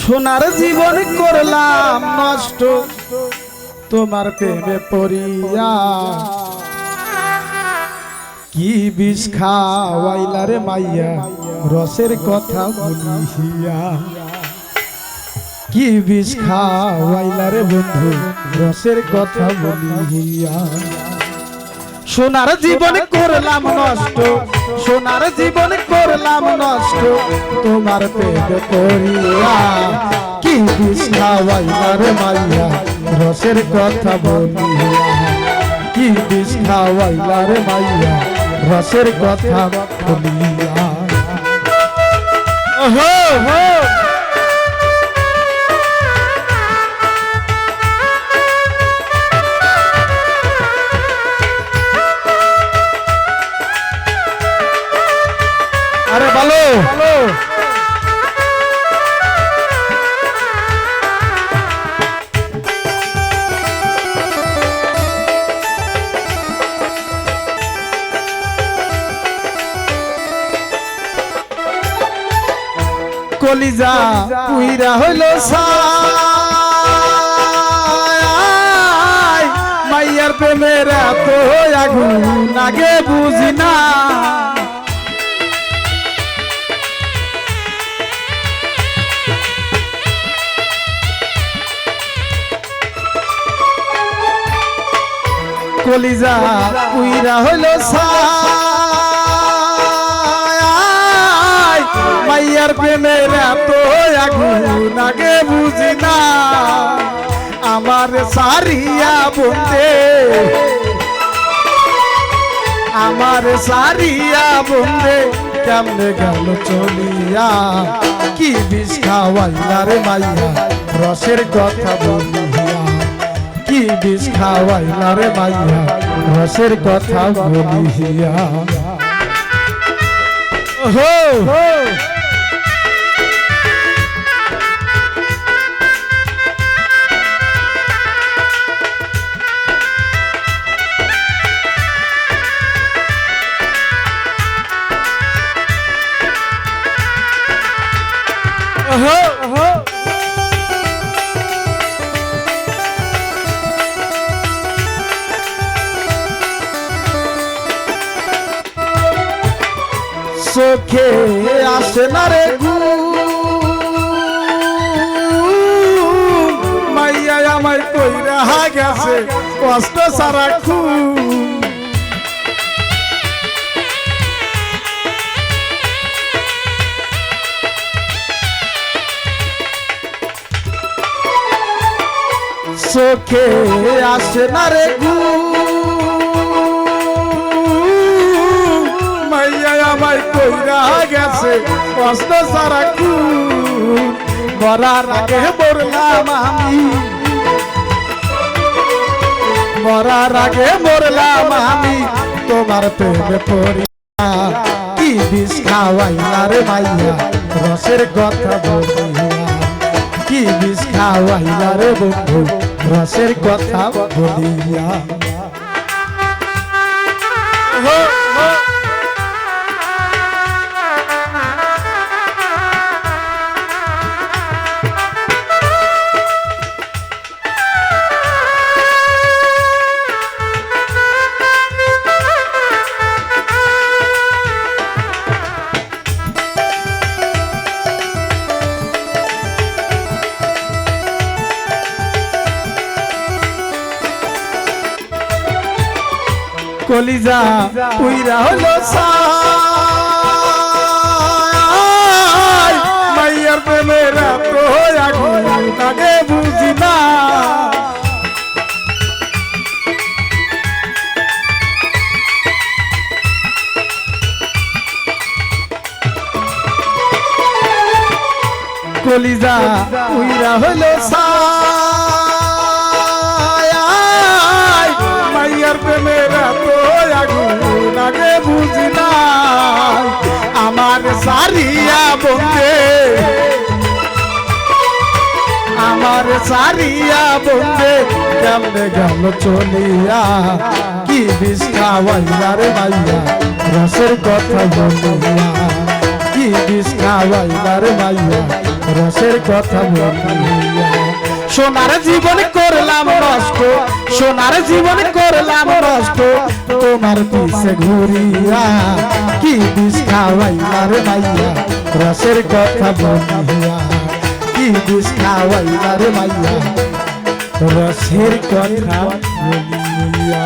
সোনার জীবন করলাম নষ্ট, তোমার প্রেমে পড়িয়া। কি বিষ খাওয়াইলা রে মাইয়া, রসের কথা বলিয়া। কি বিষ খাওয়াইলা রে বন্ধু, রসের কথা বলিয়া। সোনার জীবন করলাম নষ্ট, সোনার জীবন করলাম নষ্ট, তোমার পেটে পড়িয়া কি বিষ খাওয়াইলা রে মাইয়া, রসের কথা বলিয়া, কি বিষ খাওয়াইলা রে মাইয়া, রসের কথা বলিয়া। ওহো হো আরে ভালো কলিজা পুইরা হইল সাই মাইয়ার প্রেমের এত আগুন আগে বুঝি না। কলিজা উইরা হইল মাইয়ার প্রেমের এত আগুন আগে বুঝি না। আমার সারিয়া বন্দে আমার সারিয়া বন্দে কেমনে গেল চলিয়া? কি বিষ খাওয়াইলা রে মাইয়া? রসের কথা বলিয়া। কি বিষ খাওয়াইলা রে মাইয়া রসের কথা বলিয়া। হো হো হো চোখে আসে না রে ঘুম মাইয়া আমায় কইরা গেছে কষ্ট সারা খুব চোখে আসে না রে ঘুম কইরা গেছে কষ্ট সারা খুব মরার আগে মরলাম আমি। মরার আগে মরলাম আমি। তোমার প্রেমে পড়িয়া কি বিষ খাওয়াইলা রে মাইয়া, রসের কথা বলিয়া কি বিষ খাওয়াইলা রে বন্ধু, রসের কথা বলিয়া কলিজা উইরা হলো মাইয়ার প্রেমের এত আগুন আগে বুঝি না। কলিজা উইরা হলো সাই মাইয়ার সারিয়া বন্দে আমার সারিয়া বন্দে কেমনে গেল চলিয়া? কি বিষ খাওয়াইলা রে মাইয়া? রসের কথা বলিয়া। কি বিষ রে মাইয়া? রসের কথা বলিয়া। সোনার জীবন করলাম নষ্ট, সোনার জীবন করলাম নষ্ট। তোমার পিছে ঘুরিয়া কি বিষ খাওয়াইলার মাইয়া? রসের কথা বলিয়া কি বিষ খাওয়াইলার মাইয়া? রসের কথা বলিয়া